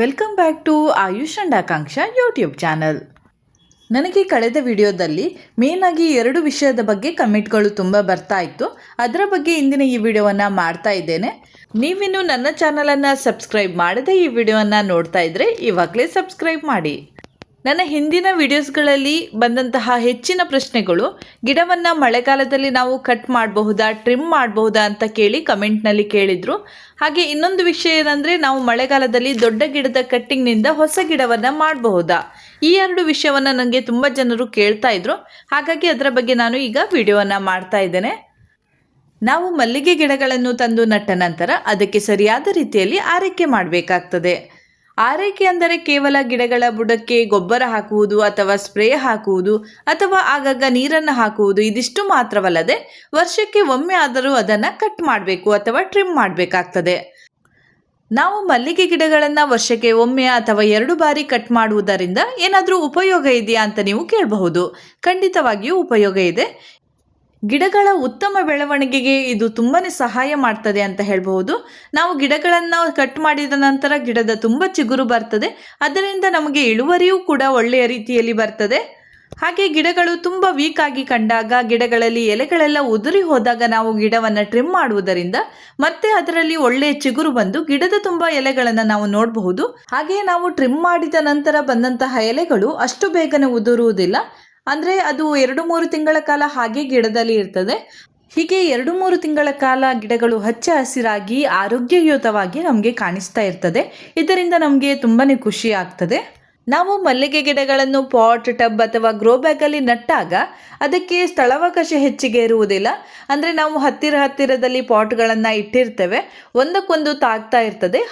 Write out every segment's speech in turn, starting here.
Welcome back to Ayush and Akanksha YouTube channel ನನಗೆ ಕಳೆದ ವಿಡಿಯೋದಲ್ಲಿ ಮೇನಾಗಿ ಎರಡು ವಿಷಯದ ಬಗ್ಗೆ ಕಮೆಂಟ್ಗಳು ತುಂಬ ಬರ್ತಾ ಇತ್ತು. ಅದರ ಬಗ್ಗೆ ಇಂದಿನ ಈ ವಿಡಿಯೋವನ್ನು ಮಾಡ್ತಾ ಇದ್ದೇನೆ. ನೀವಿನ್ನು ನನ್ನ ಚಾನಲನ್ನು ಸಬ್ಸ್ಕ್ರೈಬ್ ಮಾಡದೆ ಈ ವಿಡಿಯೋವನ್ನು ನೋಡ್ತಾ ಇದ್ದರೆ ಇವಾಗಲೇ ಸಬ್ಸ್ಕ್ರೈಬ್ ಮಾಡಿ. ನನ್ನ ಹಿಂದಿನ ವಿಡಿಯೋಸ್ಗಳಲ್ಲಿ ಬಂದಂತಹ ಹೆಚ್ಚಿನ ಪ್ರಶ್ನೆಗಳು, ಗಿಡವನ್ನು ಮಳೆಗಾಲದಲ್ಲಿ ನಾವು ಕಟ್ ಮಾಡಬಹುದಾ, ಟ್ರಿಮ್ ಮಾಡಬಹುದಾ ಅಂತ ಕೇಳಿ ಕಮೆಂಟ್ನಲ್ಲಿ ಕೇಳಿದರು. ಹಾಗೆ ಇನ್ನೊಂದು ವಿಷಯ ಏನಂದರೆ, ನಾವು ಮಳೆಗಾಲದಲ್ಲಿ ದೊಡ್ಡ ಗಿಡದ ಕಟ್ಟಿಂಗ್ನಿಂದ ಹೊಸ ಗಿಡವನ್ನು ಮಾಡಬಹುದಾ? ಈ ಎರಡು ವಿಷಯವನ್ನು ನನಗೆ ತುಂಬ ಜನರು ಕೇಳ್ತಾ ಇದ್ರು. ಹಾಗಾಗಿ ಅದರ ಬಗ್ಗೆ ನಾನು ಈಗ ವಿಡಿಯೋವನ್ನು ಮಾಡ್ತಾ ಇದ್ದೇನೆ. ನಾವು ಮಲ್ಲಿಗೆ ಗಿಡಗಳನ್ನು ತಂದು ನಟ್ಟ ನಂತರ ಅದಕ್ಕೆ ಸರಿಯಾದ ರೀತಿಯಲ್ಲಿ ಆರೈಕೆ ಮಾಡಬೇಕಾಗ್ತದೆ. ಆರೈಕೆ ಅಂದರೆ ಕೇವಲ ಗಿಡಗಳ ಬುಡಕ್ಕೆ ಗೊಬ್ಬರ ಹಾಕುವುದು ಅಥವಾ ಸ್ಪ್ರೇ ಹಾಕುವುದು ಅಥವಾ ಆಗಾಗ ನೀರನ್ನು ಹಾಕುವುದು, ಇದಿಷ್ಟು ಮಾತ್ರವಲ್ಲದೆ ವರ್ಷಕ್ಕೆ ಒಮ್ಮೆ ಆದರೂ ಅದನ್ನು ಕಟ್ ಮಾಡಬೇಕು ಅಥವಾ ಟ್ರಿಮ್ ಮಾಡಬೇಕಾಗ್ತದೆ. ನಾವು ಮಲ್ಲಿಗೆ ಗಿಡಗಳನ್ನು ವರ್ಷಕ್ಕೆ ಒಮ್ಮೆ ಅಥವಾ ಎರಡು ಬಾರಿ ಕಟ್ ಮಾಡುವುದರಿಂದ ಏನಾದರೂ ಉಪಯೋಗ ಇದೆಯಾ ಅಂತ ನೀವು ಕೇಳಬಹುದು. ಖಂಡಿತವಾಗಿಯೂ ಉಪಯೋಗ ಇದೆ. ಗಿಡಗಳ ಉತ್ತಮ ಬೆಳವಣಿಗೆಗೆ ಇದು ತುಂಬಾ ಸಹಾಯ ಮಾಡ್ತದೆ ಅಂತ ಹೇಳಬಹುದು. ನಾವು ಗಿಡಗಳನ್ನು ಕಟ್ ಮಾಡಿದ ನಂತರ ಗಿಡದ ತುಂಬ ಚಿಗುರು ಬರ್ತದೆ. ಅದರಿಂದ ನಮಗೆ ಇಳುವರಿಯೂ ಕೂಡ ಒಳ್ಳೆಯ ರೀತಿಯಲ್ಲಿ ಬರ್ತದೆ. ಹಾಗೆ ಗಿಡಗಳು ತುಂಬ ವೀಕ್ ಆಗಿ ಕಂಡಾಗ ಗಿಡಗಳಲ್ಲಿ ಎಲೆಗಳೆಲ್ಲ ಉದುರಿ ಹೋದಾಗ ನಾವು ಗಿಡವನ್ನು ಟ್ರಿಮ್ ಮಾಡುವುದರಿಂದ ಮತ್ತೆ ಅದರಲ್ಲಿ ಒಳ್ಳೆಯ ಚಿಗುರು ಬಂದು ಗಿಡದ ತುಂಬ ಎಲೆಗಳನ್ನು ನಾವು ನೋಡಬಹುದು. ಹಾಗೆಯೇ ನಾವು ಟ್ರಿಮ್ ಮಾಡಿದ ನಂತರ ಬಂದಂತಹ ಎಲೆಗಳು ಅಷ್ಟು ಬೇಗನೆ ಉದುರುವುದಿಲ್ಲ. ಅಂದರೆ ಅದು ಎರಡು ಮೂರು ತಿಂಗಳ ಕಾಲ ಹಾಗೆ ಗಿಡದಲ್ಲಿ ಇರ್ತದೆ. ಹೀಗೆ ಎರಡು ಮೂರು ತಿಂಗಳ ಕಾಲ ಗಿಡಗಳು ಹಚ್ಚ ಹಸಿರಾಗಿ ಆರೋಗ್ಯಯುತವಾಗಿ ನಮಗೆ ಕಾಣಿಸ್ತಾ ಇರ್ತದೆ. ಇದರಿಂದ ನಮಗೆ ತುಂಬಾ ಖುಷಿ ಆಗ್ತದೆ. ನಾವು ಮಲ್ಲಿಗೆ ಗಿಡಗಳನ್ನು ಪಾಟ್, ಟಬ್ ಅಥವಾ ಗ್ರೋ ಬ್ಯಾಗಲ್ಲಿ ನಟ್ಟಾಗ ಅದಕ್ಕೆ ಸ್ಥಳಾವಕಾಶ ಹೆಚ್ಚಿಗೆ ಇರುವುದಿಲ್ಲ. ಅಂದರೆ ನಾವು ಹತ್ತಿರ ಹತ್ತಿರದಲ್ಲಿ ಪಾಟ್ಗಳನ್ನು ಇಟ್ಟಿರ್ತೇವೆ. ಒಂದಕ್ಕೊಂದು ತಾಗ್ತಾ ಇರ್ತದೆ.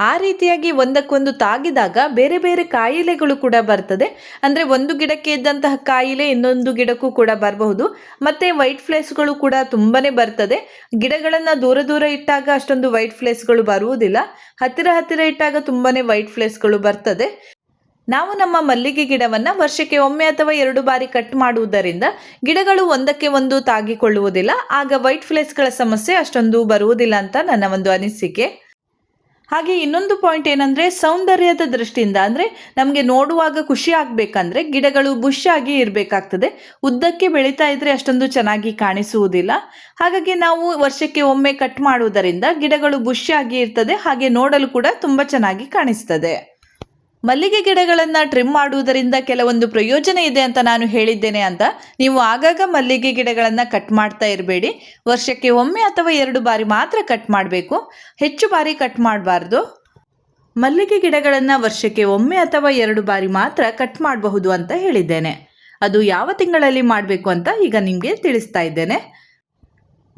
ಆ ರೀತಿಯಾಗಿ ಒಂದಕ್ಕೊಂದು ತಾಗಿದಾಗ ಬೇರೆ ಬೇರೆ ಕಾಯಿಲೆಗಳು ಕೂಡ ಬರ್ತದೆ. ಅಂದರೆ ಒಂದು ಗಿಡಕ್ಕೆ ಇದ್ದಂತಹ ಕಾಯಿಲೆ ಇನ್ನೊಂದು ಗಿಡಕ್ಕೂ ಕೂಡ ಬರಬಹುದು. ಮತ್ತು ವೈಟ್ ಫ್ಲೇಸ್ಗಳು ಕೂಡ ತುಂಬಾ ಬರ್ತದೆ. ಗಿಡಗಳನ್ನು ದೂರ ದೂರ ಇಟ್ಟಾಗ ಅಷ್ಟೊಂದು ವೈಟ್ ಫ್ಲೇಸ್ಗಳು ಬರುವುದಿಲ್ಲ. ಹತ್ತಿರ ಹತ್ತಿರ ಇಟ್ಟಾಗ ತುಂಬಾ ವೈಟ್ ಫ್ಲೇಸ್ಗಳು ಬರ್ತದೆ. ನಾವು ನಮ್ಮ ಮಲ್ಲಿಗೆ ಗಿಡವನ್ನು ವರ್ಷಕ್ಕೆ ಒಮ್ಮೆ ಅಥವಾ ಎರಡು ಬಾರಿ ಕಟ್ ಮಾಡುವುದರಿಂದ ಗಿಡಗಳು ಒಂದಕ್ಕೆ ಒಂದು ತಾಗಿಕೊಳ್ಳುವುದಿಲ್ಲ. ಆಗ ವೈಟ್ ಫ್ಲೇಸ್ಗಳ ಸಮಸ್ಯೆ ಅಷ್ಟೊಂದು ಬರುವುದಿಲ್ಲ ಅಂತ ನನ್ನ ಒಂದು ಅನಿಸಿಕೆ. ಹಾಗೆ ಇನ್ನೊಂದು ಪಾಯಿಂಟ್ ಏನಂದರೆ ಸೌಂದರ್ಯದ ದೃಷ್ಟಿಯಿಂದ ಅಂದರೆ ನಮಗೆ ನೋಡುವಾಗ ಖುಷಿ ಆಗಬೇಕಂದ್ರೆ ಗಿಡಗಳು ಬುಷ್ ಆಗಿ ಇರಬೇಕಾಗ್ತದೆ. ಉದ್ದಕ್ಕೆ ಬೆಳೀತಾ ಇದ್ರೆ ಅಷ್ಟೊಂದು ಚೆನ್ನಾಗಿ ಕಾಣಿಸುವುದಿಲ್ಲ. ಹಾಗಾಗಿ ನಾವು ವರ್ಷಕ್ಕೆ ಒಮ್ಮೆ ಕಟ್ ಮಾಡುವುದರಿಂದ ಗಿಡಗಳು ಬುಷ್ ಆಗಿ ಇರ್ತದೆ. ಹಾಗೆ ನೋಡಲು ಕೂಡ ತುಂಬ ಚೆನ್ನಾಗಿ ಕಾಣಿಸ್ತದೆ. ಮಲ್ಲಿಗೆ ಗಿಡಗಳನ್ನು ಟ್ರಿಮ್ ಮಾಡುವುದರಿಂದ ಕೆಲವೊಂದು ಪ್ರಯೋಜನ ಇದೆ ಅಂತ ನಾನು ಹೇಳಿದ್ದೇನೆ ಅಂತ. ನೀವು ಆಗಾಗ ಮಲ್ಲಿಗೆ ಗಿಡಗಳನ್ನು ಕಟ್ ಮಾಡ್ತಾ ಇರಬೇಡಿ. ವರ್ಷಕ್ಕೆ ಒಮ್ಮೆ ಅಥವಾ ಎರಡು ಬಾರಿ ಮಾತ್ರ ಕಟ್ ಮಾಡಬೇಕು. ಹೆಚ್ಚು ಬಾರಿ ಕಟ್ ಮಾಡಬಾರ್ದು. ಮಲ್ಲಿಗೆ ಗಿಡಗಳನ್ನು ವರ್ಷಕ್ಕೆ ಒಮ್ಮೆ ಅಥವಾ ಎರಡು ಬಾರಿ ಮಾತ್ರ ಕಟ್ ಮಾಡಬಹುದು ಅಂತ ಹೇಳಿದ್ದೇನೆ. ಅದು ಯಾವ ತಿಂಗಳಲ್ಲಿ ಮಾಡಬೇಕು ಅಂತ ಈಗ ನಿಮಗೆ ತಿಳಿಸ್ತಾ ಇದ್ದೇನೆ.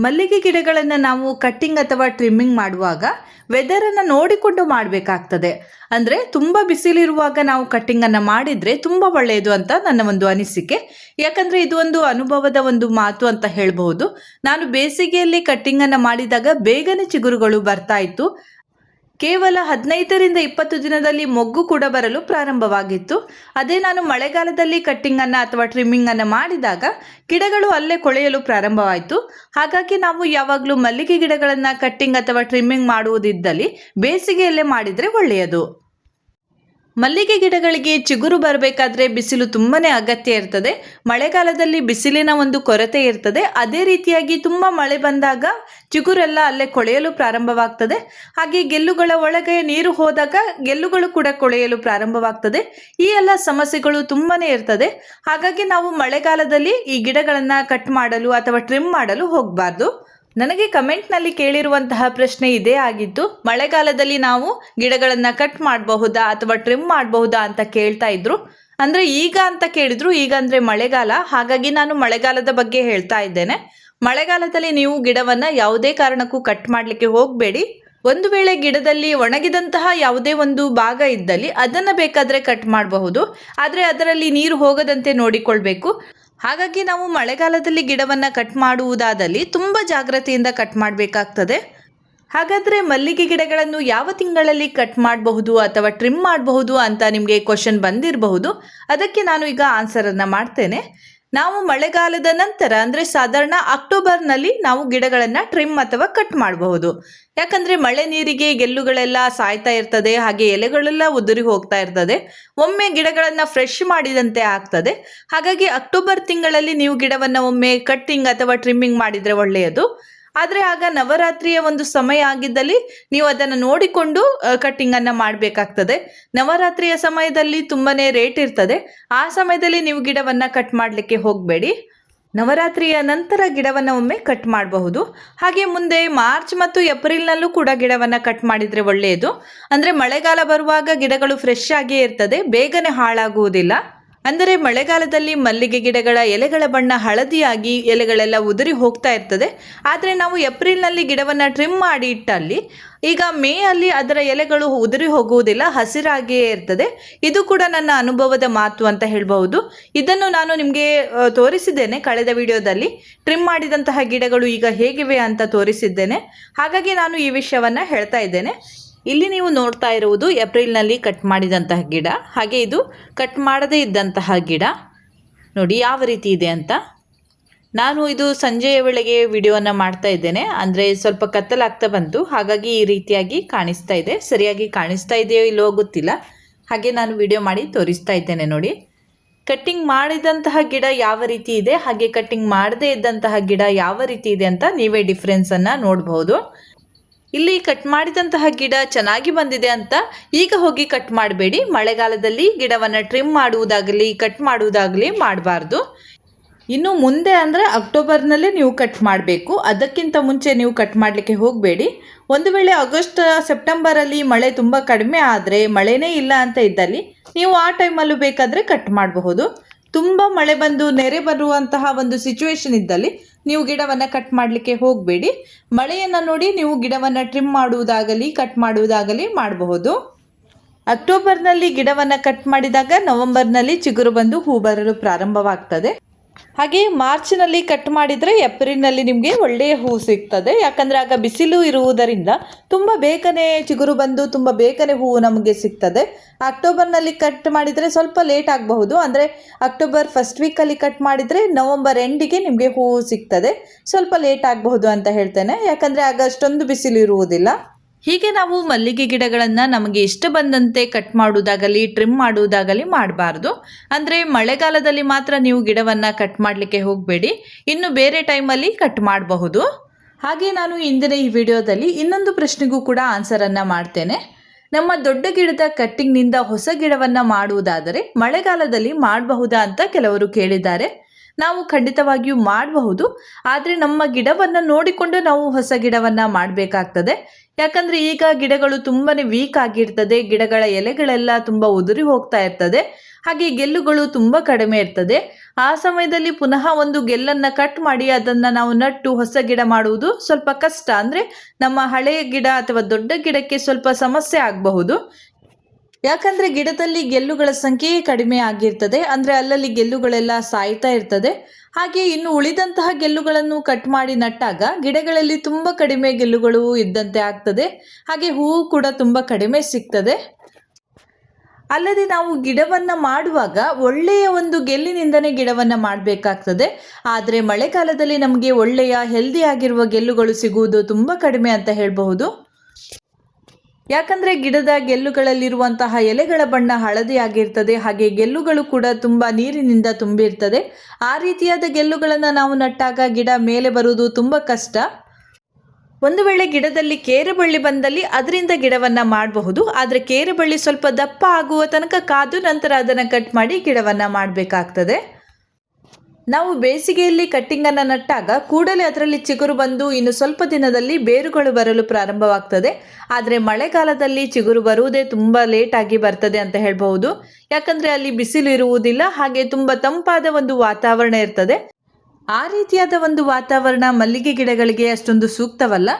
ಮಲ್ಲಿಗೆ ಗಿಡಗಳನ್ನು ನಾವು ಕಟ್ಟಿಂಗ್ ಅಥವಾ ಟ್ರಿಮ್ಮಿಂಗ್ ಮಾಡುವಾಗ ವೆದರನ್ನು ನೋಡಿಕೊಂಡು ಮಾಡಬೇಕಾಗ್ತದೆ. ಅಂದರೆ ತುಂಬ ಬಿಸಿಲಿರುವಾಗ ನಾವು ಕಟ್ಟಿಂಗನ್ನು ಮಾಡಿದರೆ ತುಂಬ ಒಳ್ಳೆಯದು ಅಂತ ನನ್ನ ಒಂದು ಅನಿಸಿಕೆ. ಯಾಕಂದರೆ ಇದು ಒಂದು ಅನುಭವದ ಒಂದು ಮಾತು ಅಂತ ಹೇಳಬಹುದು. ನಾನು ಬೇಸಿಗೆಯಲ್ಲಿ ಕಟ್ಟಿಂಗನ್ನು ಮಾಡಿದಾಗ ಬೇಗನೆ ಚಿಗುರುಗಳು ಬರ್ತಾ ಇತ್ತು. ಕೇವಲ ಹದಿನೈದರಿಂದ ಇಪ್ಪತ್ತು ದಿನದಲ್ಲಿ ಮೊಗ್ಗು ಕೂಡ ಬರಲು ಪ್ರಾರಂಭವಾಗಿತ್ತು. ಅದೇ ನಾನು ಮಳೆಗಾಲದಲ್ಲಿ ಕಟ್ಟಿಂಗನ್ನು ಅಥವಾ ಟ್ರಿಮ್ಮಿಂಗನ್ನು ಮಾಡಿದಾಗ ಗಿಡಗಳು ಅಲ್ಲೇ ಕೊಳೆಯಲು ಪ್ರಾರಂಭವಾಯಿತು. ಹಾಗಾಗಿ ನಾವು ಯಾವಾಗಲೂ ಮಲ್ಲಿಗೆ ಗಿಡಗಳನ್ನು ಕಟ್ಟಿಂಗ್ ಅಥವಾ ಟ್ರಿಮ್ಮಿಂಗ್ ಮಾಡುವುದಿದ್ದಲ್ಲಿ ಬೇಸಿಗೆಯಲ್ಲೇ ಮಾಡಿದರೆ ಒಳ್ಳೆಯದು. ಮಲ್ಲಿಗೆ ಗಿಡಗಳಿಗೆ ಚಿಗುರು ಬರಬೇಕಾದ್ರೆ ಬಿಸಿಲು ತುಂಬಾ ಅಗತ್ಯ ಇರ್ತದೆ. ಮಳೆಗಾಲದಲ್ಲಿ ಬಿಸಿಲಿನ ಒಂದು ಕೊರತೆ ಇರ್ತದೆ. ಅದೇ ರೀತಿಯಾಗಿ ತುಂಬ ಮಳೆ ಬಂದಾಗ ಚಿಗುರೆಲ್ಲ ಅಲ್ಲೇ ಕೊಳೆಯಲು ಪ್ರಾರಂಭವಾಗ್ತದೆ. ಹಾಗೆ ಗೆಲ್ಲುಗಳ ಒಳಗೆ ನೀರು ಹೋದಾಗ ಗೆಲ್ಲುಗಳು ಕೂಡ ಕೊಳೆಯಲು ಪ್ರಾರಂಭವಾಗ್ತದೆ. ಈ ಎಲ್ಲ ಸಮಸ್ಯೆಗಳು ತುಂಬಾ ಇರ್ತದೆ. ಹಾಗಾಗಿ ನಾವು ಮಳೆಗಾಲದಲ್ಲಿ ಈ ಗಿಡಗಳನ್ನು ಕಟ್ ಮಾಡಲು ಅಥವಾ ಟ್ರಿಮ್ ಮಾಡಲು ಹೋಗಬಾರ್ದು. ನನಗೆ ಕಮೆಂಟ್ನಲ್ಲಿ ಕೇಳಿರುವಂತಹ ಪ್ರಶ್ನೆ ಇದೇ ಆಗಿತ್ತು ಮಳೆಗಾಲದಲ್ಲಿ ನಾವು ಗಿಡಗಳನ್ನು ಕಟ್ ಮಾಡಬಹುದಾ ಅಥವಾ ಟ್ರಿಮ್ ಮಾಡಬಹುದಾ ಅಂತ ಕೇಳ್ತಾ ಇದ್ರು. ಅಂದರೆ ಈಗ ಅಂತ ಕೇಳಿದ್ರು, ಈಗ ಅಂದರೆ ಮಳೆಗಾಲ. ಹಾಗಾಗಿ ನಾನು ಮಳೆಗಾಲದ ಬಗ್ಗೆ ಹೇಳ್ತಾ ಇದ್ದೇನೆ. ಮಳೆಗಾಲದಲ್ಲಿ ನೀವು ಗಿಡವನ್ನು ಯಾವುದೇ ಕಾರಣಕ್ಕೂ ಕಟ್ ಮಾಡಲಿಕ್ಕೆ ಹೋಗಬೇಡಿ. ಒಂದು ವೇಳೆ ಗಿಡದಲ್ಲಿ ಒಣಗಿದಂತಹ ಯಾವುದೇ ಒಂದು ಭಾಗ ಇದ್ದಲ್ಲಿ ಅದನ್ನು ಬೇಕಾದರೆ ಕಟ್ ಮಾಡಬಹುದು. ಆದರೆ ಅದರಲ್ಲಿ ನೀರು ಹೋಗದಂತೆ ನೋಡಿಕೊಳ್ಬೇಕು. ಹಾಗಾಗಿ ನಾವು ಮಳೆಗಾಲದಲ್ಲಿ ಗಿಡವನ್ನು ಕಟ್ ಮಾಡುವುದಾದಲ್ಲಿ ತುಂಬ ಜಾಗ್ರತೆಯಿಂದ ಕಟ್ ಮಾಡಬೇಕಾಗ್ತದೆ. ಹಾಗಾದರೆ ಮಲ್ಲಿಗೆ ಗಿಡಗಳನ್ನು ಯಾವ ತಿಂಗಳಲ್ಲಿ ಕಟ್ ಮಾಡಬಹುದು ಅಥವಾ ಟ್ರಿಮ್ ಮಾಡಬಹುದು ಅಂತ ನಿಮಗೆ ಕ್ವಶನ್ ಬಂದಿರಬಹುದು. ಅದಕ್ಕೆ ನಾನು ಈಗ ಆನ್ಸರನ್ನು ಮಾಡ್ತೇನೆ. ನಾವು ಮಳೆಗಾಲದ ನಂತರ, ಅಂದ್ರೆ ಸಾಧಾರಣ ಅಕ್ಟೋಬರ್ನಲ್ಲಿ ನಾವು ಗಿಡಗಳನ್ನು ಟ್ರಿಮ್ ಅಥವಾ ಕಟ್ ಮಾಡಬಹುದು. ಯಾಕಂದ್ರೆ ಮಳೆ ನೀರಿಗೆ ಗೆಲ್ಲುಗಳೆಲ್ಲ ಸಾಯ್ತಾ ಇರ್ತದೆ, ಹಾಗೆ ಎಲೆಗಳೆಲ್ಲ ಉದುರಿ ಹೋಗ್ತಾ ಇರ್ತದೆ. ಒಮ್ಮೆ ಗಿಡಗಳನ್ನು ಫ್ರೆಶ್ ಮಾಡಿದಂತೆ ಆಗ್ತದೆ. ಹಾಗಾಗಿ ಅಕ್ಟೋಬರ್ ತಿಂಗಳಲ್ಲಿ ನೀವು ಗಿಡವನ್ನ ಒಮ್ಮೆ ಕಟ್ಟಿಂಗ್ ಅಥವಾ ಟ್ರಿಮ್ಮಿಂಗ್ ಮಾಡಿದ್ರೆ ಒಳ್ಳೆಯದು. ಆದರೆ ಆಗ ನವರಾತ್ರಿಯ ಒಂದು ಸಮಯ ಆಗಿದ್ದಲ್ಲಿ ನೀವು ಅದನ್ನು ನೋಡಿಕೊಂಡು ಕಟ್ಟಿಂಗನ್ನು ಮಾಡಬೇಕಾಗ್ತದೆ. ನವರಾತ್ರಿಯ ಸಮಯದಲ್ಲಿ ತುಂಬಾ ರೇಟ್ ಇರ್ತದೆ. ಆ ಸಮಯದಲ್ಲಿ ನೀವು ಗಿಡವನ್ನು ಕಟ್ ಮಾಡಲಿಕ್ಕೆ ಹೋಗಬೇಡಿ. ನವರಾತ್ರಿಯ ನಂತರ ಗಿಡವನ್ನು ಒಮ್ಮೆ ಕಟ್ ಮಾಡಬಹುದು. ಹಾಗೆ ಮುಂದೆ ಮಾರ್ಚ್ ಮತ್ತು ಏಪ್ರಿಲ್ನಲ್ಲೂ ಕೂಡ ಗಿಡವನ್ನು ಕಟ್ ಮಾಡಿದರೆ ಒಳ್ಳೆಯದು. ಅಂದರೆ ಮಳೆಗಾಲ ಬರುವಾಗ ಗಿಡಗಳು ಫ್ರೆಶ್ ಆಗಿಯೇ ಇರ್ತದೆ. ಬೇಗನೆ ಹಾಳಾಗುವುದಿಲ್ಲ. ಅಂದರೆ ಮಳೆಗಾಲದಲ್ಲಿ ಮಲ್ಲಿಗೆ ಗಿಡಗಳ ಎಲೆಗಳ ಬಣ್ಣ ಹಳದಿಯಾಗಿ ಎಲೆಗಳೆಲ್ಲ ಉದುರಿ ಹೋಗ್ತಾ ಇರ್ತದೆ. ಆದರೆ ನಾವು ಏಪ್ರಿಲ್ನಲ್ಲಿ ಗಿಡವನ್ನು ಟ್ರಿಮ್ ಮಾಡಿ ಇಟ್ಟಲ್ಲಿ ಈಗ ಮೇ ಅಲ್ಲಿ ಅದರ ಎಲೆಗಳು ಉದುರಿ ಹೋಗುವುದಿಲ್ಲ ಹಸಿರಾಗಿಯೇ ಇರ್ತದೆ. ಇದು ಕೂಡ ನನ್ನ ಅನುಭವದ ಮಾತು ಅಂತ ಹೇಳಬಹುದು. ಇದನ್ನು ನಾನು ನಿಮಗೆ ತೋರಿಸಿದ್ದೇನೆ ಕಳೆದ ವಿಡಿಯೋದಲ್ಲಿ. ಟ್ರಿಮ್ ಮಾಡಿದಂತಹ ಗಿಡಗಳು ಈಗ ಹೇಗಿವೆ ಅಂತ ತೋರಿಸಿದ್ದೇನೆ. ಹಾಗಾಗಿ ನಾನು ಈ ವಿಷಯವನ್ನು ಹೇಳ್ತಾ ಇದ್ದೇನೆ. ಇಲ್ಲಿ ನೀವು ನೋಡ್ತಾ ಇರುವುದು ಏಪ್ರಿಲ್ನಲ್ಲಿ ಕಟ್ ಮಾಡಿದಂತಹ ಗಿಡ. ಹಾಗೆ ಇದು ಕಟ್ ಮಾಡದೇ ಇದ್ದಂತಹ ಗಿಡ. ನೋಡಿ, ಯಾವ ರೀತಿ ಇದೆ ಅಂತ. ನಾನು ಇದು ಸಂಜೆಯ ವೇಳೆಗೆ ವಿಡಿಯೋವನ್ನು ಮಾಡ್ತಾ ಇದ್ದೇನೆ. ಅಂದರೆ ಸ್ವಲ್ಪ ಕತ್ತಲಾಗ್ತಾ ಬಂತು. ಹಾಗಾಗಿ ಈ ರೀತಿಯಾಗಿ ಕಾಣಿಸ್ತಾ ಇದೆ. ಸರಿಯಾಗಿ ಕಾಣಿಸ್ತಾ ಇದೆಯೋ ಇಲ್ಲವೋ ಗೊತ್ತಿಲ್ಲ. ಹಾಗೆ ನಾನು ವಿಡಿಯೋ ಮಾಡಿ ತೋರಿಸ್ತಾ ಇದ್ದೇನೆ ನೋಡಿ. ಕಟ್ಟಿಂಗ್ ಮಾಡಿದಂತಹ ಗಿಡ ಯಾವ ರೀತಿ ಇದೆ? ಹಾಗೆ ಕಟ್ಟಿಂಗ್ ಮಾಡದೇ ಇದ್ದಂತಹ ಗಿಡ ಯಾವ ರೀತಿ ಇದೆ ಅಂತ ನೀವೇ ಡಿಫ್ರೆನ್ಸನ್ನು ನೋಡಬಹುದು ಇಲ್ಲಿ ಕಟ್ ಮಾಡಿದಂತಹ ಗಿಡ ಚೆನ್ನಾಗಿ ಬಂದಿದೆ ಅಂತ ಈಗ ಹೋಗಿ ಕಟ್ ಮಾಡಬೇಡಿ. ಮಳೆಗಾಲದಲ್ಲಿ ಗಿಡವನ್ನು ಟ್ರಿಮ್ ಮಾಡುವುದಾಗಲಿ ಕಟ್ ಮಾಡುವುದಾಗಲಿ ಮಾಡಬಾರ್ದು. ಇನ್ನು ಮುಂದೆ ಅಂದರೆ ಅಕ್ಟೋಬರ್ನಲ್ಲೇ ನೀವು ಕಟ್ ಮಾಡಬೇಕು. ಅದಕ್ಕಿಂತ ಮುಂಚೆ ನೀವು ಕಟ್ ಮಾಡಲಿಕ್ಕೆ ಹೋಗಬೇಡಿ. ಒಂದು ವೇಳೆ ಆಗಸ್ಟ್, ಸೆಪ್ಟೆಂಬರಲ್ಲಿ ಮಳೆ ತುಂಬ ಕಡಿಮೆ ಆದರೆ ಮಳೆನೇ ಇಲ್ಲ ಅಂತ ಇದ್ದಲ್ಲಿ ನೀವು ಆ ಟೈಮಲ್ಲೂ ಬೇಕಾದರೆ ಕಟ್ ಮಾಡಬಹುದು. ತುಂಬ ಮಳೆ ಬಂದು ನೆರೆ ಬರುವಂತಹ ಒಂದು ಸಿಚುವೇಶನ್ ಇದ್ದಲ್ಲಿ ನೀವು ಗಿಡವನ್ನು ಕಟ್ ಮಾಡಲಿಕ್ಕೆ ಹೋಗಬೇಡಿ. ಮಳೆಯನ್ನು ನೋಡಿ ನೀವು ಗಿಡವನ್ನು ಟ್ರಿಮ್ ಮಾಡುವುದಾಗಲಿ ಕಟ್ ಮಾಡುವುದಾಗಲಿ ಮಾಡಬಹುದು. ಅಕ್ಟೋಬರ್ನಲ್ಲಿ ಗಿಡವನ್ನು ಕಟ್ ಮಾಡಿದಾಗ ನವೆಂಬರ್ನಲ್ಲಿ ಚಿಗುರು ಬಂದು ಹೂ ಬರಲು ಪ್ರಾರಂಭವಾಗ್ತದೆ. ಹಾಗೆ ಮಾರ್ಚ್ನಲ್ಲಿ ಕಟ್ ಮಾಡಿದರೆ ಏಪ್ರಿಲ್ನಲ್ಲಿ ನಿಮಗೆ ಒಳ್ಳೆಯ ಹೂ ಸಿಗ್ತದೆ. ಯಾಕಂದರೆ ಆಗ ಬಿಸಿಲು ಇರುವುದರಿಂದ ತುಂಬ ಬೇಗನೆ ಚಿಗುರು ಬಂದು ತುಂಬ ಬೇಗನೆ ಹೂವು ನಮಗೆ ಸಿಗ್ತದೆ. ಅಕ್ಟೋಬರ್ನಲ್ಲಿ ಕಟ್ ಮಾಡಿದರೆ ಸ್ವಲ್ಪ ಲೇಟ್ ಆಗಬಹುದು. ಅಂದರೆ ಅಕ್ಟೋಬರ್ ಫಸ್ಟ್ ವೀಕಲ್ಲಿ ಕಟ್ ಮಾಡಿದರೆ ನವಂಬರ್ ಎಂಡಿಗೆ ನಿಮಗೆ ಹೂವು ಸಿಗ್ತದೆ. ಸ್ವಲ್ಪ ಲೇಟ್ ಆಗಬಹುದು ಅಂತ ಹೇಳ್ತೇನೆ. ಯಾಕಂದರೆ ಆಗ ಅಷ್ಟೊಂದು ಬಿಸಿಲು ಇರುವುದಿಲ್ಲ. ಹೀಗೆ ನಾವು ಮಲ್ಲಿಗೆ ಗಿಡಗಳನ್ನು ನಮಗೆ ಇಷ್ಟ ಬಂದಂತೆ ಕಟ್ ಮಾಡುವುದಾಗಲಿ ಟ್ರಿಮ್ ಮಾಡುವುದಾಗಲಿ ಮಾಡಬಾರ್ದು. ಅಂದರೆ ಮಳೆಗಾಲದಲ್ಲಿ ಮಾತ್ರ ನೀವು ಗಿಡವನ್ನು ಕಟ್ ಮಾಡಲಿಕ್ಕೆ ಹೋಗಬೇಡಿ. ಇನ್ನು ಬೇರೆ ಟೈಮಲ್ಲಿ ಕಟ್ ಮಾಡಬಹುದು. ಹಾಗೆ ನಾನು ಇಂದಿನ ಈ ವಿಡಿಯೋದಲ್ಲಿ ಇನ್ನೊಂದು ಪ್ರಶ್ನೆಗೂ ಕೂಡ ಆನ್ಸರನ್ನು ಮಾಡ್ತೇನೆ. ನಮ್ಮ ದೊಡ್ಡ ಗಿಡದ ಕಟ್ಟಿಂಗ್ನಿಂದ ಹೊಸ ಗಿಡವನ್ನು ಮಾಡುವುದಾದರೆ ಮಳೆಗಾಲದಲ್ಲಿ ಮಾಡಬಹುದಾ ಅಂತ ಕೆಲವರು ಕೇಳಿದ್ದಾರೆ. ನಾವು ಖಂಡಿತವಾಗಿಯೂ ಮಾಡಬಹುದು, ಆದರೆ ನಮ್ಮ ಗಿಡವನ್ನು ನೋಡಿಕೊಂಡು ನಾವು ಹೊಸ ಗಿಡವನ್ನು ಮಾಡಬೇಕಾಗ್ತದೆ. ಯಾಕಂದರೆ ಈಗ ಗಿಡಗಳು ತುಂಬಾ ವೀಕ್ ಆಗಿರ್ತದೆ, ಗಿಡಗಳ ಎಲೆಗಳೆಲ್ಲ ತುಂಬ ಉದುರಿ ಹೋಗ್ತಾ ಇರ್ತದೆ, ಹಾಗೆ ಗೆಲ್ಲುಗಳು ತುಂಬ ಕಡಿಮೆ ಇರ್ತದೆ. ಆ ಸಮಯದಲ್ಲಿ ಪುನಃ ಒಂದು ಗೆಲ್ಲನ್ನು ಕಟ್ ಮಾಡಿ ಅದನ್ನು ನಾವು ನಟ್ಟು ಹೊಸ ಗಿಡ ಮಾಡುವುದು ಸ್ವಲ್ಪ ಕಷ್ಟ. ಅಂದರೆ ನಮ್ಮ ಹಳೆಯ ಗಿಡ ಅಥವಾ ದೊಡ್ಡ ಗಿಡಕ್ಕೆ ಸ್ವಲ್ಪ ಸಮಸ್ಯೆ ಆಗಬಹುದು. ಯಾಕಂದರೆ ಗಿಡದಲ್ಲಿ ಗೆಲ್ಲುಗಳ ಸಂಖ್ಯೆಯೇ ಕಡಿಮೆ ಆಗಿರ್ತದೆ, ಅಂದರೆ ಅಲ್ಲಲ್ಲಿ ಗೆಲ್ಲುಗಳೆಲ್ಲ ಸಾಯ್ತಾ ಇರ್ತದೆ. ಹಾಗೆ ಇನ್ನು ಉಳಿದಂತಹ ಗೆಲ್ಲುಗಳನ್ನು ಕಟ್ ಮಾಡಿ ನಟ್ಟಾಗ ಗಿಡಗಳಲ್ಲಿ ತುಂಬ ಕಡಿಮೆ ಗೆಲ್ಲುಗಳು ಇದ್ದಂತೆ ಆಗ್ತದೆ. ಹಾಗೆ ಹೂವು ಕೂಡ ತುಂಬ ಕಡಿಮೆ ಸಿಗ್ತದೆ. ಅಲ್ಲದೆ ನಾವು ಗಿಡವನ್ನು ಮಾಡುವಾಗ ಒಳ್ಳೆಯ ಒಂದು ಗೆಲ್ಲಿನಿಂದನೇ ಗಿಡವನ್ನು ಮಾಡಬೇಕಾಗ್ತದೆ. ಆದರೆ ಮಳೆಗಾಲದಲ್ಲಿ ನಮಗೆ ಒಳ್ಳೆಯ ಹೆಲ್ದಿ ಆಗಿರುವ ಗೆಲ್ಲುಗಳು ಸಿಗುವುದು ತುಂಬ ಕಡಿಮೆ ಅಂತ ಹೇಳಬಹುದು. ಯಾಕಂದರೆ ಗಿಡದ ಗೆಲ್ಲುಗಳಲ್ಲಿರುವಂತಹ ಎಲೆಗಳ ಬಣ್ಣ ಹಳದಿಯಾಗಿರ್ತದೆ, ಹಾಗೆ ಗೆಲ್ಲುಗಳು ಕೂಡ ತುಂಬ ನೀರಿನಿಂದ ತುಂಬಿರ್ತದೆ. ಆ ರೀತಿಯಾದ ಗೆಲ್ಲುಗಳನ್ನು ನಾವು ನಟ್ಟಾಗ ಗಿಡ ಮೇಲೆ ಬರುವುದು ತುಂಬ ಕಷ್ಟ. ಒಂದು ವೇಳೆ ಗಿಡದಲ್ಲಿ ಕೇರೆಬಳ್ಳಿ ಬಂದಲ್ಲಿ ಅದರಿಂದ ಗಿಡವನ್ನು ಮಾಡಬಹುದು. ಆದರೆ ಕೇರೆಬಳ್ಳಿ ಸ್ವಲ್ಪ ದಪ್ಪ ಆಗುವ ತನಕ ಕಾದು ನಂತರ ಅದನ್ನು ಕಟ್ ಮಾಡಿ ಗಿಡವನ್ನು ಮಾಡಬೇಕಾಗ್ತದೆ. ನಾವು ಬೇಸಿಗೆಯಲ್ಲಿ ಕಟ್ಟಿಂಗನ್ನು ನಟ್ಟಾಗ ಕೂಡಲೇ ಅದರಲ್ಲಿ ಚಿಗುರು ಬಂದು ಇನ್ನು ಸ್ವಲ್ಪ ದಿನದಲ್ಲಿ ಬೇರುಗಳು ಬರಲು ಪ್ರಾರಂಭವಾಗ್ತದೆ. ಆದರೆ ಮಳೆಗಾಲದಲ್ಲಿ ಚಿಗುರು ಬರುವುದೇ ತುಂಬ ಲೇಟಾಗಿ ಬರ್ತದೆ ಅಂತ ಹೇಳ್ಬಹುದು. ಯಾಕಂದರೆ ಅಲ್ಲಿ ಬಿಸಿಲು ಇರುವುದಿಲ್ಲ, ಹಾಗೆ ತುಂಬ ತಂಪಾದ ಒಂದು ವಾತಾವರಣ ಇರ್ತದೆ. ಆ ರೀತಿಯಾದ ಒಂದು ವಾತಾವರಣ ಮಲ್ಲಿಗೆ ಗಿಡಗಳಿಗೆ ಅಷ್ಟೊಂದು ಸೂಕ್ತವಲ್ಲ.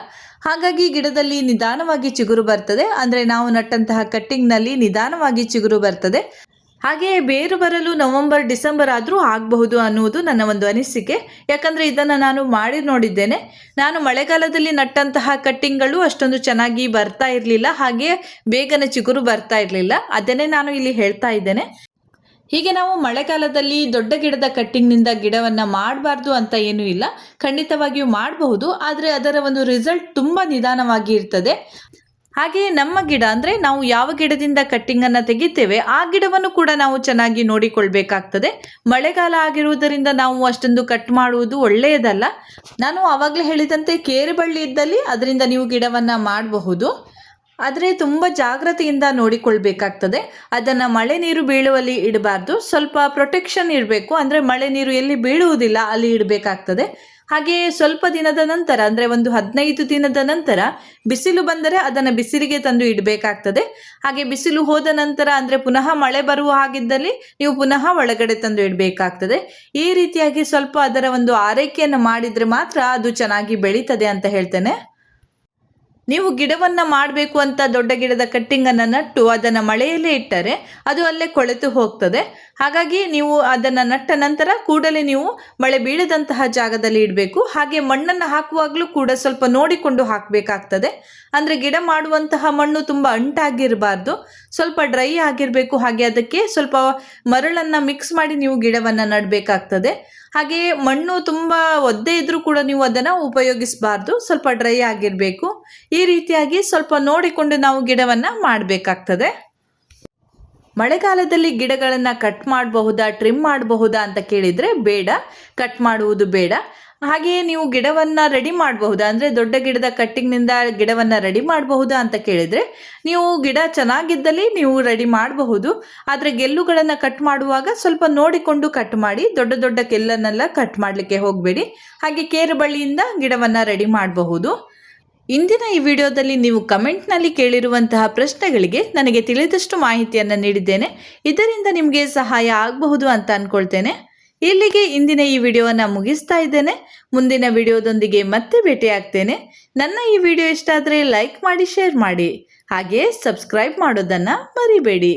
ಹಾಗಾಗಿ ಗಿಡದಲ್ಲಿ ನಿಧಾನವಾಗಿ ಚಿಗುರು ಬರ್ತದೆ. ಅಂದರೆ ನಾವು ನಟ್ಟಂತಹ ಕಟ್ಟಿಂಗ್ನಲ್ಲಿ ನಿಧಾನವಾಗಿ ಚಿಗುರು ಬರ್ತದೆ. ಹಾಗೆಯೇ ಬೇರು ಬರಲು ನವೆಂಬರ್, ಡಿಸೆಂಬರ್ ಆದರೂ ಆಗಬಹುದು ಅನ್ನುವುದು ನನ್ನ ಒಂದು ಅನಿಸಿಕೆ. ಯಾಕಂದರೆ ಇದನ್ನು ನಾನು ಮಾಡಿ ನೋಡಿದ್ದೇನೆ. ನಾನು ಮಳೆಗಾಲದಲ್ಲಿ ನಟ್ಟಂತಹ ಕಟ್ಟಿಂಗ್ಗಳು ಅಷ್ಟೊಂದು ಚೆನ್ನಾಗಿ ಬರ್ತಾ ಇರಲಿಲ್ಲ. ಹಾಗೆ ಬೇಗನೆ ಚಿಗುರು ಬರ್ತಾ ಇರಲಿಲ್ಲ. ಅದನ್ನೇ ನಾನು ಇಲ್ಲಿ ಹೇಳ್ತಾ ಇದ್ದೇನೆ. ಹೀಗೆ ನಾವು ಮಳೆಗಾಲದಲ್ಲಿ ದೊಡ್ಡ ಗಿಡದ ಕಟ್ಟಿಂಗ್ನಿಂದ ಗಿಡವನ್ನು ಮಾಡಬಾರ್ದು ಅಂತ ಏನೂ ಇಲ್ಲ. ಖಂಡಿತವಾಗಿಯೂ ಮಾಡಬಹುದು. ಆದರೆ ಅದರ ಒಂದು ರಿಸಲ್ಟ್ ತುಂಬ ನಿಧಾನವಾಗಿ ಇರ್ತದೆ. ಹಾಗೆಯೇ ನಮ್ಮ ಗಿಡ ಅಂದರೆ ನಾವು ಯಾವ ಗಿಡದಿಂದ ಕಟ್ಟಿಂಗನ್ನು ತೆಗಿತೇವೆ, ಆ ಗಿಡವನ್ನು ಕೂಡ ನಾವು ಚೆನ್ನಾಗಿ ನೋಡಿಕೊಳ್ಬೇಕಾಗ್ತದೆ. ಮಳೆಗಾಲ ಆಗಿರುವುದರಿಂದ ನಾವು ಅಷ್ಟೊಂದು ಕಟ್ ಮಾಡುವುದು ಒಳ್ಳೆಯದಲ್ಲ. ನಾನು ಆವಾಗಲೇ ಹೇಳಿದಂತೆ ಕೇರುಬಳ್ಳಿ ಇದ್ದಲ್ಲಿ ಅದರಿಂದ ನೀವು ಗಿಡವನ್ನು ಮಾಡಬಹುದು. ಆದರೆ ತುಂಬ ಜಾಗ್ರತೆಯಿಂದ ನೋಡಿಕೊಳ್ಬೇಕಾಗ್ತದೆ. ಅದನ್ನು ಮಳೆ ನೀರು ಬೀಳುವಲ್ಲಿ ಇಡಬಾರ್ದು. ಸ್ವಲ್ಪ ಪ್ರೊಟೆಕ್ಷನ್ ಇರಬೇಕು. ಅಂದರೆ ಮಳೆ ನೀರು ಎಲ್ಲಿ ಬೀಳುವುದಿಲ್ಲ ಅಲ್ಲಿ ಇಡಬೇಕಾಗ್ತದೆ. ಹಾಗೆಯೇ ಸ್ವಲ್ಪ ದಿನದ ನಂತರ, ಅಂದರೆ ಒಂದು ಹದಿನೈದು ದಿನದ ನಂತರ ಬಿಸಿಲು ಬಂದರೆ ಅದನ್ನು ಬಿಸಿಲಿಗೆ ತಂದು ಇಡಬೇಕಾಗ್ತದೆ. ಹಾಗೆ ಬಿಸಿಲು ಹೋದ ನಂತರ, ಅಂದರೆ ಪುನಃ ಮಳೆ ಬರುವ ಹಾಗಿದ್ದಲ್ಲಿ ನೀವು ಪುನಃ ಒಳಗಡೆ ತಂದು ಇಡಬೇಕಾಗ್ತದೆ. ಈ ರೀತಿಯಾಗಿ ಸ್ವಲ್ಪ ಅದರ ಒಂದು ಆರೈಕೆಯನ್ನು ಮಾಡಿದರೆ ಮಾತ್ರ ಅದು ಚೆನ್ನಾಗಿ ಬೆಳೀತದೆ ಅಂತ ಹೇಳ್ತೇನೆ. ನೀವು ಗಿಡವನ್ನು ಮಾಡಬೇಕು ಅಂತ ದೊಡ್ಡ ಗಿಡದ ಕಟ್ಟಿಂಗನ್ನು ನಟ್ಟು ಅದನ್ನು ಮಳೆಯಲ್ಲೇ ಇಟ್ಟರೆ ಅದು ಅಲ್ಲೇ ಕೊಳೆತು ಹೋಗ್ತದೆ. ಹಾಗಾಗಿ ನೀವು ಅದನ್ನು ನಟ್ಟ ನಂತರ ಕೂಡಲೇ ನೀವು ಮಳೆ ಬೀಳದಂತಹ ಜಾಗದಲ್ಲಿ ಇಡಬೇಕು. ಹಾಗೆ ಮಣ್ಣನ್ನು ಹಾಕುವಾಗಲೂ ಕೂಡ ಸ್ವಲ್ಪ ನೋಡಿಕೊಂಡು ಹಾಕಬೇಕಾಗ್ತದೆ. ಅಂದರೆ ಗಿಡ ಮಾಡುವಂತಹ ಮಣ್ಣು ತುಂಬ ಅಂಟಾಗಿರಬಾರ್ದು. ಸ್ವಲ್ಪ ಡ್ರೈ ಆಗಿರಬೇಕು. ಹಾಗೆ ಅದಕ್ಕೆ ಸ್ವಲ್ಪ ಮರಳನ್ನು ಮಿಕ್ಸ್ ಮಾಡಿ ನೀವು ಗಿಡವನ್ನು ನಡಬೇಕಾಗ್ತದೆ. ಹಾಗೆ ಮಣ್ಣು ತುಂಬ ಒದ್ದೆ ಇದ್ದರೂ ಕೂಡ ನೀವು ಅದನ್ನು ಉಪಯೋಗಿಸಬಾರ್ದು. ಸ್ವಲ್ಪ ಡ್ರೈ ಆಗಿರಬೇಕು. ಈ ರೀತಿಯಾಗಿ ಸ್ವಲ್ಪ ನೋಡಿಕೊಂಡು ನಾವು ಗಿಡವನ್ನು ಮಾಡಬೇಕಾಗ್ತದೆ. ಮಳೆಗಾಲದಲ್ಲಿ ಗಿಡಗಳನ್ನು ಕಟ್ ಮಾಡಬಹುದಾ ಟ್ರಿಮ್ ಮಾಡಬಹುದಾ ಅಂತ ಕೇಳಿದರೆ ಬೇಡ ಕಟ್ ಮಾಡುವುದು ಬೇಡ. ಹಾಗೆಯೇ ನೀವು ಗಿಡವನ್ನು ರೆಡಿ ಮಾಡಬಹುದಾ, ಅಂದರೆ ದೊಡ್ಡ ಗಿಡದ ಕಟ್ಟಿಂಗ್ನಿಂದ ಗಿಡವನ್ನು ರೆಡಿ ಮಾಡಬಹುದಾ ಅಂತ ಕೇಳಿದರೆ ನೀವು ಗಿಡ ಚೆನ್ನಾಗಿದ್ದಲ್ಲಿ ನೀವು ರೆಡಿ ಮಾಡಬಹುದು. ಆದರೆ ಗೆಲ್ಲುಗಳನ್ನು ಕಟ್ ಮಾಡುವಾಗ ಸ್ವಲ್ಪ ನೋಡಿಕೊಂಡು ಕಟ್ ಮಾಡಿ, ದೊಡ್ಡ ದೊಡ್ಡ ಗೆಲ್ಲನ್ನೆಲ್ಲ ಕಟ್ ಮಾಡಲಿಕ್ಕೆ ಹೋಗಬೇಡಿ. ಹಾಗೆ ಕೇರು ಬಳ್ಳಿಯಿಂದ ಗಿಡವನ್ನು ರೆಡಿ ಮಾಡಬಹುದು. ಇಂದಿನ ಈ ವಿಡಿಯೋದಲ್ಲಿ ನೀವು ಕಮೆಂಟ್ನಲ್ಲಿ ಕೇಳಿರುವಂತಹ ಪ್ರಶ್ನೆಗಳಿಗೆ ನನಗೆ ತಿಳಿದಷ್ಟು ಮಾಹಿತಿಯನ್ನು ನೀಡಿದ್ದೇನೆ. ಇದರಿಂದ ನಿಮಗೆ ಸಹಾಯ ಆಗಬಹುದು ಅಂತ ಅಂದ್ಕೊಳ್ತೇನೆ ಇಲ್ಲಿಗೆ ಇಂದಿನ ಈ ವಿಡಿಯೋವನ್ನು ಮುಗಿಸ್ತಾ ಇದ್ದೇನೆ. ಮುಂದಿನ ವಿಡಿಯೋದೊಂದಿಗೆ ಮತ್ತೆ ಭೇಟಿಯಾಗ್ತೇನೆ. ನನ್ನ ಈ ವಿಡಿಯೋ ಇಷ್ಟ ಆದರೆ ಲೈಕ್ ಮಾಡಿ, ಶೇರ್ ಮಾಡಿ. ಹಾಗೆಯೇ ಸಬ್ಸ್ಕ್ರೈಬ್ ಮಾಡೋದನ್ನು ಮರಿಬೇಡಿ.